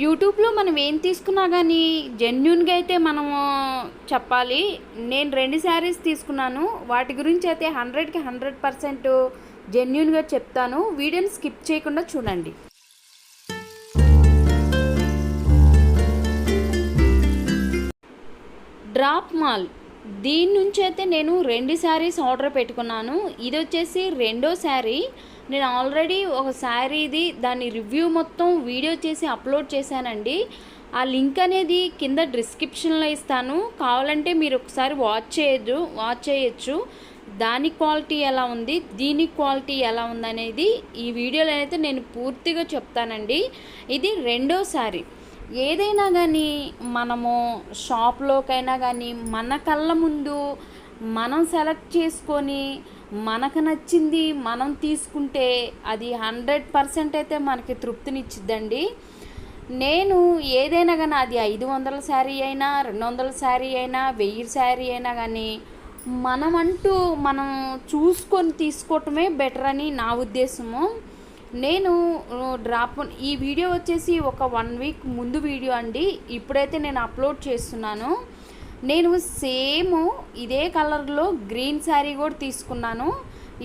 యూట్యూబ్లో మనం ఏం తీసుకున్నా కానీ జెన్యున్గా అయితే మనము చెప్పాలి. నేను రెండు శారీస్ తీసుకున్నాను. వాటి గురించి అయితే హండ్రెడ్కి హండ్రెడ్ పర్సెంట్ జెన్యున్గా చెప్తాను. వీడియోని స్కిప్ చేయకుండా చూడండి. Drop mall. దీని నుంచి అయితే నేను రెండు శారీస్ ఆర్డర్ పెట్టుకున్నాను. ఇది వచ్చేసి రెండో శారీ. నేను ఆల్రెడీ ఒక శారీది దాని రివ్యూ మొత్తం వీడియో చేసి అప్లోడ్ చేశానండి. ఆ లింక్ అనేది కింద డిస్క్రిప్షన్లో ఇస్తాను. కావాలంటే మీరు ఒకసారి వాచ్ చేయదు వాచ్ చేయొచ్చు. దాని క్వాలిటీ ఎలా ఉంది దీని క్వాలిటీ ఎలా ఉందనేది ఈ వీడియోలో అయితే నేను పూర్తిగా చెప్తానండి. ఇది రెండోసారి ఏదైనా కానీ మనము షాప్లోకైనా కానీ మన కళ్ళ ముందు మనం సెలెక్ట్ చేసుకొని మనకు నచ్చింది మనం తీసుకుంటే అది హండ్రెడ్ పర్సెంట్ అయితే మనకి తృప్తినిచ్చిద్దండి. నేను ఏదైనా కానీ అది ఐదు వందల శారీ అయినా రెండు వందల శారీ అయినా వెయ్యి శారీ అయినా కానీ మనమంటూ మనం చూసుకొని తీసుకోవటమే బెటర్ అని నా ఉద్దేశము. నేను డ్రాప్ ఈ వీడియో వచ్చేసి ఒక వన్ వీక్ ముందు వీడియో అండి. ఇప్పుడైతే నేను అప్లోడ్ చేస్తున్నాను. నేను సేమ్ ఇదే కలర్లో గ్రీన్ శారీ కూడా తీసుకున్నాను.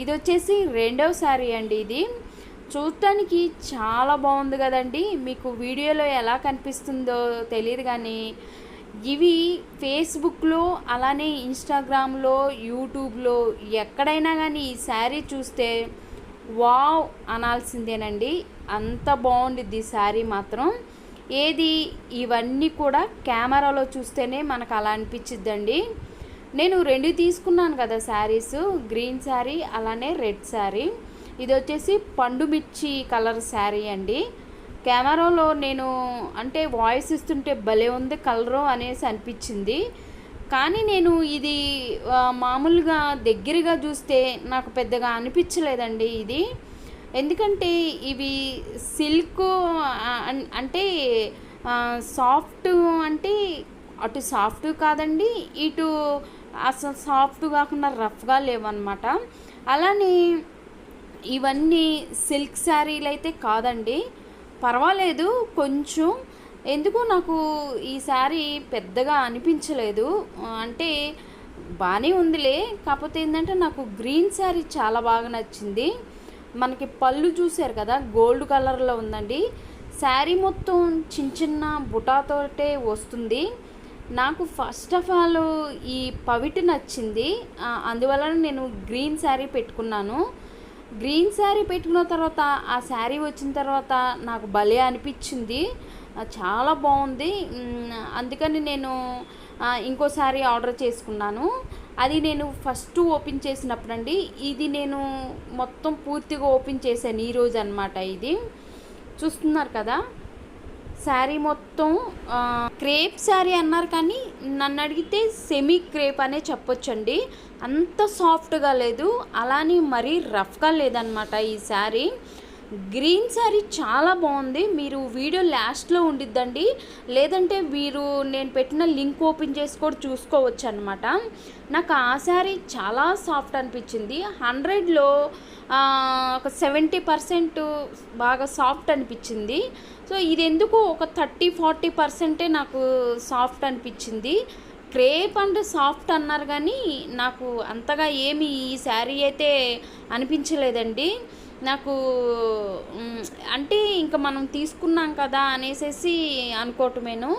ఇది వచ్చేసి రెండవ శారీ అండి ఇది. చూడటానికి చాలా బాగుంది కదండి. మీకు వీడియోలో ఎలా కనిపిస్తుందో తెలియదు కానీ ఇవి ఫేస్బుక్లో అలానే ఇన్స్టాగ్రామ్లో యూట్యూబ్లో ఎక్కడైనా కానీ ఈ శారీ చూస్తే వావ్ అనాల్సిందేనండి. అంత బాగుండిద్ది శారీ మాత్రం. ఏది ఇవన్నీ కూడా కెమెరాలో చూస్తేనే మనకు అలా అనిపించిద్దండి నేను రెండు తీసుకున్నాను కదా శారీస్ గ్రీన్ శారీ అలానే రెడ్ శారీ. ఇది వచ్చేసి పండుమిర్చి కలర్ శారీ అండి. కెమెరాలో నేను అంటే వాయిస్ ఇస్తుంటే భలే ఉంది కలరు అనేసి అనిపించింది కానీ నేను ఇది మామూలుగా దగ్గరగా చూస్తే నాకు పెద్దగా అనిపించలేదండి ఇది. ఎందుకంటే ఇవి సిల్క్ అంటే సాఫ్ట్ అంటే అటు సాఫ్ట్ కాదండి ఇటు అసలు సాఫ్ట్ కాకుండా రఫ్గా లేవన్నమాట. అలానే ఇవన్నీ సిల్క్ శారీలు అయితే కాదండి. పర్వాలేదు కొంచెం. ఎందుకు నాకు ఈ శారీ పెద్దగా అనిపించలేదు. అంటే బాగానే ఉందిలే కాకపోతే ఏంటంటే నాకు గ్రీన్ శారీ చాలా బాగా నచ్చింది. మనకి పళ్ళు చూసారు కదా గోల్డ్ కలర్లో ఉందండి. శారీ మొత్తం చిన్న చిన్న బుటాతోటే వస్తుంది. నాకు ఫస్ట్ ఆఫ్ ఆల్ ఈ పవిటి నచ్చింది. అందువలన నేను గ్రీన్ శారీ పెట్టుకున్నాను. గ్రీన్ శారీ పెట్టుకున్న తర్వాత ఆ శారీ వచ్చిన తర్వాత నాకు భలే అనిపించింది. చాలా బాగుంది. అందుకని నేను ఇంకోసారి ఆర్డర్ చేసుకున్నాను. అది నేను ఫస్ట్ ఓపెన్ చేసినప్పుడు అండి ఇది నేను మొత్తం పూర్తిగా ఓపెన్ చేశాను ఈరోజు అనమాట ఇది. చూస్తున్నారు కదా? శారీ మొత్తం క్రేప్ శారీ అన్నారు కానీ నన్ను అడిగితే సెమీ క్రేప్ అనే చెప్పొచ్చండి. అంత సాఫ్ట్గా లేదు అలానే మరీ రఫ్గా లేదనమాట ఈ శారీ. గ్రీన్ శారీ చాలా బాగుంది. మీరు వీడియో లాస్ట్లో ఉండిద్దండి. లేదంటే మీరు నేను పెట్టిన లింక్ ఓపెన్ చేసి కూడా చూసుకోవచ్చు అనమాట నాకు ఆ శారీ చాలా సాఫ్ట్ అనిపించింది. హండ్రెడ్లో ఒక సెవెంటీ పర్సెంట్ బాగా సాఫ్ట్ అనిపించింది. సో ఇది ఎందుకు ఒక థర్టీ ఫార్టీ పర్సెంటే నాకు సాఫ్ట్ అనిపించింది. క్రేప్ అండ్ సాఫ్ట్ అన్నారు కానీ నాకు అంతగా ఏమి ఈ శారీ అయితే అనిపించలేదండి. నాకు అంటే ఇంకా మనం తీసుకున్నాం కదా అనేసి అనుకోవటమేను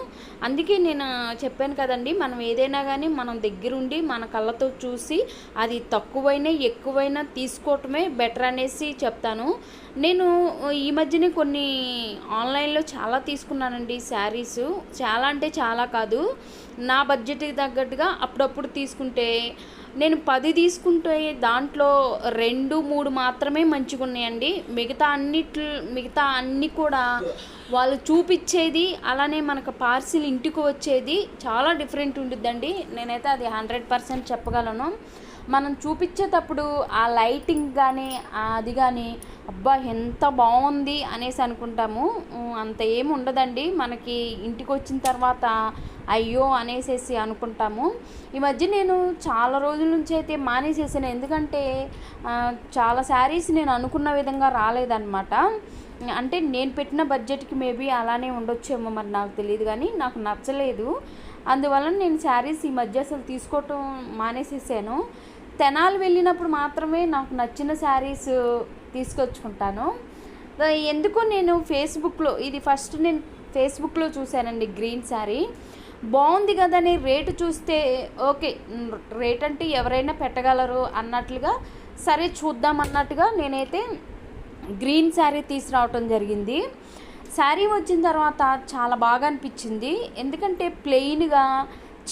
అందుకే నేను చెప్పాను కదండి మనం ఏదైనా కానీ మనం దగ్గరుండి మన కళ్ళతో చూసి అది తక్కువైనా ఎక్కువైనా తీసుకోవటమే బెటర్ అనేసి చెప్తాను. నేను ఈ మధ్యనే కొన్ని ఆన్లైన్లో చాలా తీసుకున్నానండి శారీస్. చాలా అంటే చాలా కాదు. నా బడ్జెట్కి తగ్గట్టుగా అప్పుడప్పుడు తీసుకుంటే నేను పది తీసుకుంటే దాంట్లో రెండు మూడు మాత్రమే మంచిగా ఉన్నాయండి మిగతా అన్నిట్ల మిగతా అన్నీ కూడా వాళ్ళు చూపించేది అలానే మనకు పార్సిల్ ఇంటికి వచ్చేది చాలా డిఫరెంట్ ఉంటుందండి నేనైతే అది హండ్రెడ్ పర్సెంట్ చెప్పగలను. మనం చూపించేటప్పుడు ఆ లైటింగ్ కానీ అది కానీ అబ్బా ఎంత బాగుంది అనేసి అనుకుంటాము. అంత ఏమి ఉండదండి. మనకి ఇంటికి వచ్చిన తర్వాత అయ్యో అనేసేసి అనుకుంటాము. ఈ మధ్య నేను చాలా రోజుల నుంచి అయితే మానేసేసాను. ఎందుకంటే చాలా శారీస్ నేను అనుకున్న విధంగా రాలేదన్నమాట. అంటే నేను పెట్టిన బడ్జెట్కి మేబీ అలానే ఉండొచ్చేమో మరి నాకు తెలియదు కానీ నాకు నచ్చలేదు. అందువలన నేను శారీస్ ఈ మధ్య అసలు తీసుకోవటం మానేసేసాను. తెనాలి వెళ్ళినప్పుడు మాత్రమే నాకు నచ్చిన శారీస్ తీసుకొచ్చుకుంటాను. ఎందుకో నేను ఫేస్బుక్లో ఇది ఫస్ట్ నేను ఫేస్బుక్లో చూశానండి గ్రీన్ శారీ. బాగుంది కదని రేటు చూస్తే ఓకే రేట్ అంటే ఎవరైనా పెట్టగలరు అన్నట్లుగా సరే చూద్దాం అన్నట్టుగా నేనైతే గ్రీన్ శారీ తీసుకురావటం జరిగింది. శారీ వచ్చిన తర్వాత చాలా బాగా అనిపించింది. ఎందుకంటే ప్లెయిన్గా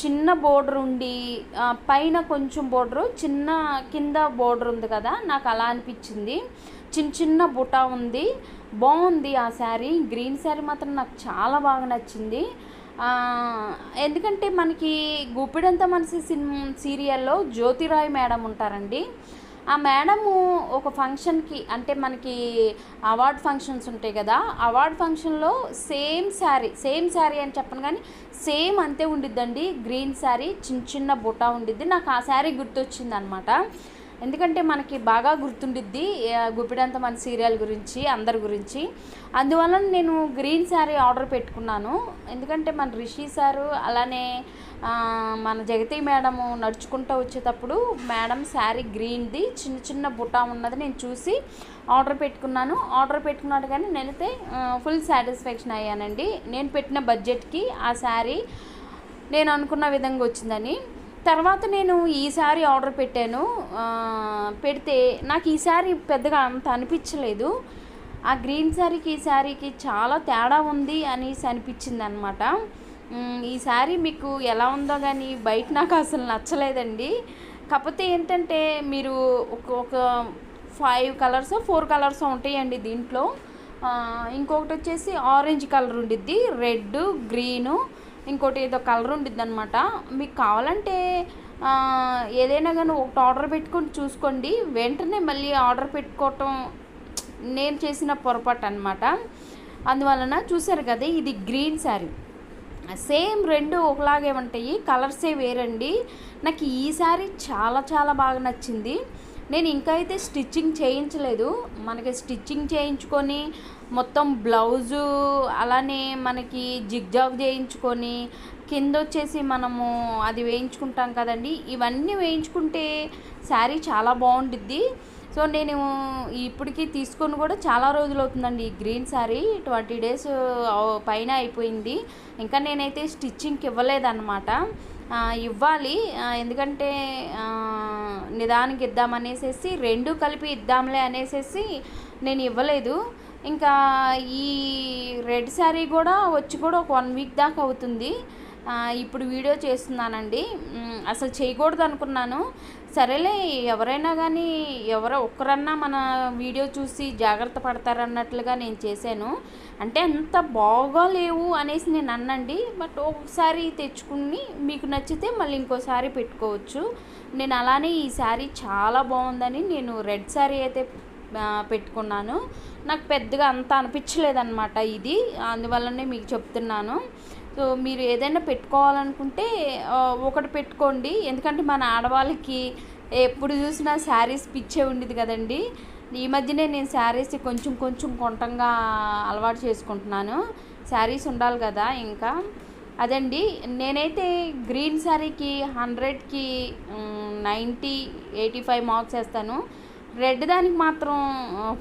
చిన్న బోర్డర్ ఉండి పైన కొంచెం బోర్డరు చిన్న కింద బోర్డర్ ఉంది కదా నాకు అలా అనిపించింది. చిన్న చిన్న బుటా ఉంది. బాగుంది ఆ శారీ. గ్రీన్ శారీ మాత్రం నాకు చాలా బాగా నచ్చింది. ఎందుకంటే మనకి గుప్పిడంత మనసి సినిమా సీరియల్లో జ్యోతిరాయ్ మేడం ఉంటారండి. ఆ మేడము ఒక ఫంక్షన్కి అంటే మనకి అవార్డ్ ఫంక్షన్స్ ఉంటాయి కదా అవార్డ్ ఫంక్షన్లో సేమ్ శారీ సేమ్ శారీ అని చెప్పను కానీ సేమ్ అంతే ఉండిద్దండి. గ్రీన్ శారీ చిన్న చిన్న బుటా ఉండిద్ది. నాకు ఆ శారీ గుర్తొచ్చింది అనమాట ఎందుకంటే మనకి బాగా గుర్తుండిద్ది గుప్పిడంత మన సీరియల్ గురించి అందరి గురించి. అందువలన నేను గ్రీన్ శారీ ఆర్డర్ పెట్టుకున్నాను. ఎందుకంటే మన రిషి సారు అలానే మన జగతి మేడము నడుచుకుంటూ వచ్చేటప్పుడు మేడం శారీ గ్రీన్ది చిన్న చిన్న బుటా ఉన్నది నేను చూసి ఆర్డర్ పెట్టుకున్నాను. ఆర్డర్ పెట్టుకున్నాడు కానీ నేనైతే ఫుల్ సాటిస్ఫాక్షన్ అయ్యానండి. నేను పెట్టిన బడ్జెట్కి ఆ శారీ నేను అనుకున్న విధంగా వచ్చిందని. తర్వాత నేను ఈ శారీ ఆర్డర్ పెట్టాను. పెడితే నాకు ఈ శారీ పెద్దగా అంత అనిపించలేదు. ఆ గ్రీన్ శారీకి ఈ శారీకి చాలా తేడా ఉంది అనేసి అనిపించింది అనమాట ఈ శారీ మీకు ఎలా ఉందో కానీ బయట నాకు అసలు నచ్చలేదండి. కాకపోతే ఏంటంటే మీరు ఒక ఒక ఫైవ్ కలర్స్ ఫోర్ కలర్స్ ఉంటాయండి దీంట్లో. ఇంకొకటి వచ్చేసి ఆరెంజ్ కలర్ ఉండిద్ది. రెడ్ గ్రీను ఇంకోటి ఏదో కలర్ ఉండిద్ది అనమాట మీకు కావాలంటే ఏదైనా కానీ ఒకటి ఆర్డర్ పెట్టుకొని చూసుకోండి. వెంటనే మళ్ళీ ఆర్డర్ పెట్టుకోవటం నేను చేసిన పొరపాటు అనమాట అందువలన చూసారు కదా ఇది గ్రీన్ శారీ. సేమ్ రెండు ఒకలాగే ఉంటాయి కలర్సే వేరండి. నాకు ఈ శారీ చాలా చాలా బాగా నచ్చింది. నేను ఇంకా అయితే స్టిచ్చింగ్ చేయించలేదు. మనకి స్టిచ్చింగ్ చేయించుకొని మొత్తం బ్లౌజు అలానే మనకి జిగ్జాగ్ చేయించుకొని కింద వచ్చేసి మనము అది వేయించుకుంటాం కదండి. ఇవన్నీ వేయించుకుంటే శారీ చాలా బాగుండిద్ది. సో నేను ఇప్పటికి తీసుకొని కూడా చాలా రోజులు అవుతుందండి ఈ గ్రీన్ శారీ. ట్వంటీ డేస్ పైన అయిపోయింది. ఇంకా నేనైతే స్టిచ్చింగ్కి ఇవ్వలేదన్నమాట. ఇవ్వాలి. ఎందుకంటే నిదానికి ఇద్దామనేసేసి రెండు కలిపి ఇద్దాంలే అనేసేసి నేను ఇవ్వలేదు. ఇంకా ఈ రెడ్ శారీ కూడా వచ్చి కూడా ఒక వన్ వీక్ దాకా అవుతుంది. ఇప్పుడు వీడియో చేస్తున్నానండి. అసలు చేయకూడదు అనుకున్నాను. సరేలే ఎవరైనా కానీ ఎవరో ఒక్కరన్నా మన వీడియో చూసి జాగ్రత్త పడతారన్నట్లుగా నేను చేశాను. అంటే అంత బాగా లేవు అనేసి నేను అన్నండి. బట్ ఒకసారి తెచ్చుకుని మీకు నచ్చితే మళ్ళీ ఇంకోసారి పెట్టుకోవచ్చు. నేను అలానే ఈ శారీ చాలా బాగుందని నేను రెడ్ శారీ అయితే పెట్టుకున్నాను. నాకు పెద్దగా అంత అనిపించలేదన్నమాట ఇది. అందువల్లనే మీకు చెప్తున్నాను. సో మీరు ఏదైనా పెట్టుకోవాలనుకుంటే ఒకటి పెట్టుకోండి. ఎందుకంటే మన ఆడవాళ్ళకి ఎప్పుడు చూసినా శారీస్ పిచ్చే ఉండేది కదండి. ఈ మధ్యనే నేను శారీస్ కొంచెం కొంచెం కొంటంగా అలవాటు చేసుకుంటున్నాను. శారీస్ ఉండాలి కదా ఇంకా. అదండి. నేనైతే గ్రీన్ శారీకి హండ్రెడ్కి నైంటీ ఎయిటీ ఫైవ్ మార్క్స్ వేస్తాను. రెడ్ దానికి మాత్రం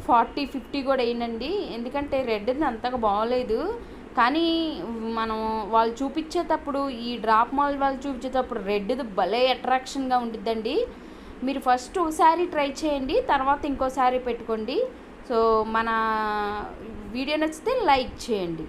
ఫార్టీ ఫిఫ్టీ కూడా వేయనండి ఎందుకంటే రెడ్ అంతగా బాగోలేదు. కానీ మనం వాళ్ళు చూపించేటప్పుడు ఈ డ్రాప్ మాల్ వాళ్ళు చూపించేటప్పుడు రెడ్ది భలే అట్రాక్షన్గా ఉండిద్దండి. మీరు ఫస్ట్ ఒకసారి ట్రై చేయండి తర్వాత ఇంకోసారి పెట్టుకోండి. సో మన వీడియో నచ్చితే లైక్ చేయండి.